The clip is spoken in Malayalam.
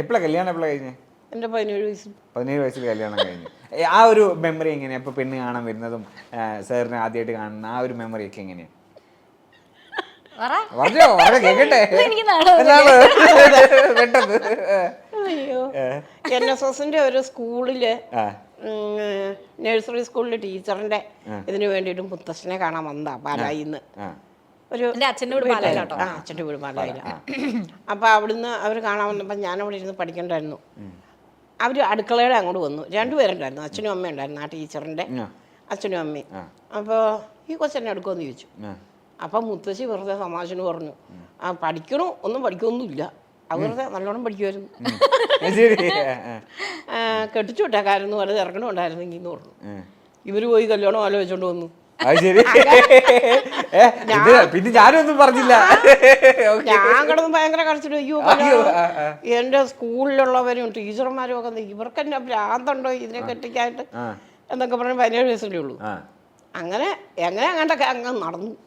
എപ്പോഴാണ് കല്യാണം എപ്പോഴാണ് കഴിഞ്ഞ്? എന്റെ പതിനേഴ് വയസ്സിൽ പതിനേഴ് വയസ്സിൽ കല്യാണം കഴിഞ്ഞു. ആ ഒരു മെമ്മറി എങ്ങനെയാണ് ഇപ്പോൾ പെണ്ണ് കാണാൻ വരുന്നതും സാറിനെ ആദ്യമായിട്ട് കാണുന്ന ആ ഒരു മെമ്മറി ഒക്കെ എങ്ങനെയാണ് പറ. പറഞ്ഞോ പറഞ്ഞോ കേക്കട്ടെ? പെട്ടെന്ന്. അയ്യോ. എൻ എസ് ഒരു സ്കൂളിൽ നഴ്സറി സ്കൂളിലെ ടീച്ചറിന്റെ ഇതിനു വേണ്ടിയിട്ട് മുത്തശ്ശനെ കാണാൻ വന്നതാ പാലായിന്ന്. ഒരു എന്റെ അച്ഛന്റെ വീട് പാലയിലാട്ടോ. ആ അച്ഛന്റെ വീട് അപ്പോൾ അവിടുന്ന് അവർ കാണാൻ വന്നപ്പോൾ ഞാൻ അവിടെ ഇരുന്ന് പഠിക്കണ്ടായിരുന്നു. അവർ അടുക്കളയുടെ അങ്ങോട്ട് വന്നു. രണ്ടുപേരുണ്ടായിരുന്നു. അച്ഛനും അമ്മയും ഉണ്ടായിരുന്നു. ആ ടീച്ചറിന്റെ അച്ഛനും അമ്മയും. അപ്പോൾ ഈ കൊച്ചെന്നെ എടുക്കുമെന്ന് ചോദിച്ചു. അപ്പോൾ അപ്പം മുത്തശ്ശി വെറുതെ തമാശന് പറഞ്ഞു. ആ പഠിക്കണോ? ഒന്നും പഠിക്കൊന്നുമില്ല. അത് വെറുതെ നല്ലോണം പഠിക്കുമായിരുന്നു കെട്ടിച്ചു വിട്ടേക്കാരെന്ന് പറഞ്ഞ് ഇറങ്ങണമുണ്ടായിരുന്നെങ്കിൽ എന്ന് പറഞ്ഞു. ഇവർ ഇവർ പോയി കല്യാണം ആലോചിച്ചോണ്ട് വന്നു. അത് ശരി. ഇത് പിന്നെ ഞാനൊന്നും പറഞ്ഞില്ല. ഞാൻ കിടന്ന് ഭയങ്കര കളിച്ചിട്ട് അയ്യോ. എന്റെ സ്കൂളിലുള്ളവരും ടീച്ചർമാരും ഒക്കെ ഇവർക്ക് എന്നെ ഭ്രാന്തുണ്ടോ ഇതിനെ കെട്ടിക്കായിട്ട് എന്നൊക്കെ പറഞ്ഞ് പതിനേഴ് വയസ്സല്ലേ ഉള്ളൂ. അങ്ങനെ എങ്ങനെ അങ്ങോട്ടൊക്കെ അങ്ങ് നടന്നു.